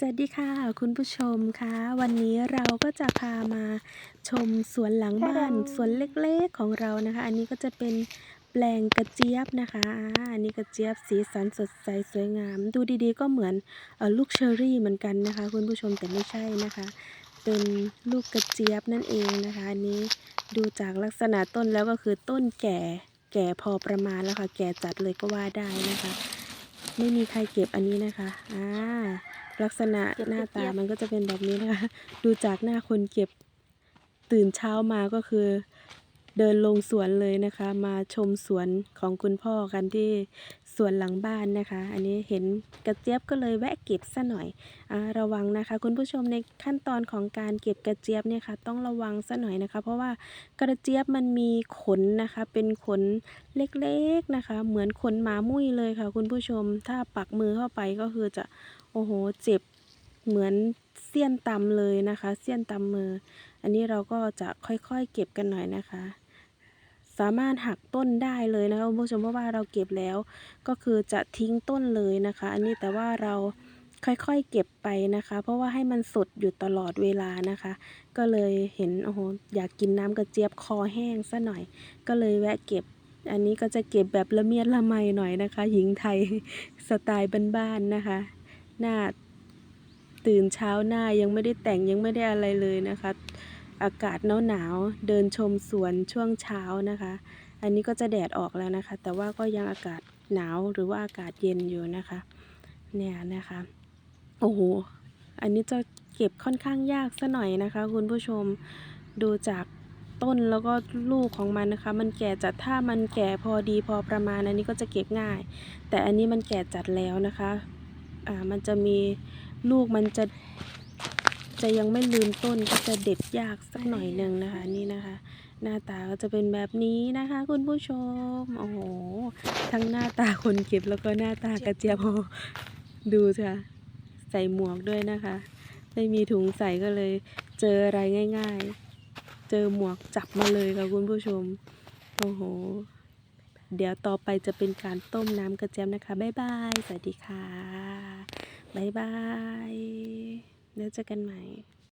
สวัสดีค่ะคุณผู้ชมคะวันนี้เราก็จะพามาชมสวนหลังบ้านสวนเล็กๆของเรานะคะ อันนี้ก็จะเป็นแปลงกระเจี๊ยบนะคะอ่าอันนี้กระเจี๊ยบสีสันสดใสสวยงาม ดูดีๆ ก็เหมือนเอ่อลูกเชอรี่เหมือนกันนะคะ คุณผู้ชมแต่ไม่ใช่นะคะ เป็นลูกกระเจี๊ยบนั่นเองนะคะอันนี้ดูจากลักษณะต้นแล้วก็คือต้นแก่แก่พอประมาณแล้วค่ะ แก่จัดเลยก็ว่าได้นะคะ ไม่มีใครเก็บอันนี้นะคะอ่า ลักษณะเก็บหน้าเจี๊ตายบมันก็จะเป็นแบบนี้นะคะ ดูจากหน้าคนเก็บตื่นเช้ามาก็คือ เดินลงสวนเลยนะคะ มาชมสวนของคุณพ่อกันที่สวนหลังบ้านนะคะ อันนี้เห็นกระเจี๊ยบก็เลยแวะเก็บซะหน่อยอระวังนะคะ คุณผู้ชมในขั้นตอนของการเก็บกระเจี๊ยบเนี่ยค่ะ ต้องระวังซะหน่อยนะคะ เพราะว่ากระเจี๊ยบมันมีขนนะคะ เป็นขนเล็กๆนะคะ เหมือนขนหมามุ้ยเลยค่ะ คุณผู้ชมถ้าปักมือเข้าไปก็คือจะโอ้โหเจ็บเหมือน เสี้ยนตำเลยนะคะ เสี้ยนตำมือ อันนี้เราก็จะค่อยๆเก็บกันหน่อยนะคะ สามารถหักต้นได้เลยนะคะคุณผู้ชมเพราะว่าเราเก็บแล้ว ก็คือจะทิ้งต้นเลยนะคะ อันนี้แต่ว่าเราค่อยๆเก็บไปนะคะ เพราะว่าให้มันสดอยู่ตลอดเวลานะคะ ก็เลยเห็นโอ้โหอยากกินน้ำกระเจี๊ยบคอแห้งซะหน่อย ก็เลยแวะเก็บ อันนี้ก็จะเก็บแบบละเมียดละไมหน่อยนะคะ หญิงไทยสไตล์บ้านๆนะคะ หน้า ตื่นเช้าหน้ายังไม่ได้แต่งยังไม่ได้อะไรเลยนะคะ อากาศหนาวหนาวๆเดินชมสวนช่วงเช้านะคะ อันนี้ก็จะแดดออกแล้วนะคะ แต่ว่าก็ยังอากาศหนาวหรือว่าอากาศเย็นอยู่นะคะ เนี่ยนะคะโอ้โหอันนี้จะเก็บค่อนข้างยากซะหน่อยนะคะ คุณผู้ชมดูจากต้นแล้วก็ลูกของมันนะคะ มันแก่จัดถ้ามันแก่พอดีพอประมาณอันนี้ก็จะเก็บง่าย แต่อันนี้มันแก่จัดแล้วนะคะ อ่ามันจะมีลูกมันจะจะยังไม่ลืมต้นก็จะเด็ดยากสักหน่อยหนึ่งนะคะนี่นะคะ หน้าตาก็จะเป็นแบบนี้นะคะ คุณผู้ชมโอ้โหทั้งหน้าตาคนเก็บแล้วก็หน้าตากระเจี๊ยบดูค่ะใส่หมวกด้วยนะคะ ไม่มีถุงใส่ก็เลยเจออะไรง่าย ๆ เจอหมวกจับมาเลยค่ะคุณผู้ชมโอ้โห เดี๋ยวต่อไปจะเป็นการต้มน้ำกระเจี๊ยบนะคะ บ๊ายบาย สวัสดีค่ะ บ๊ายบาย แล้วเจอกันใหม่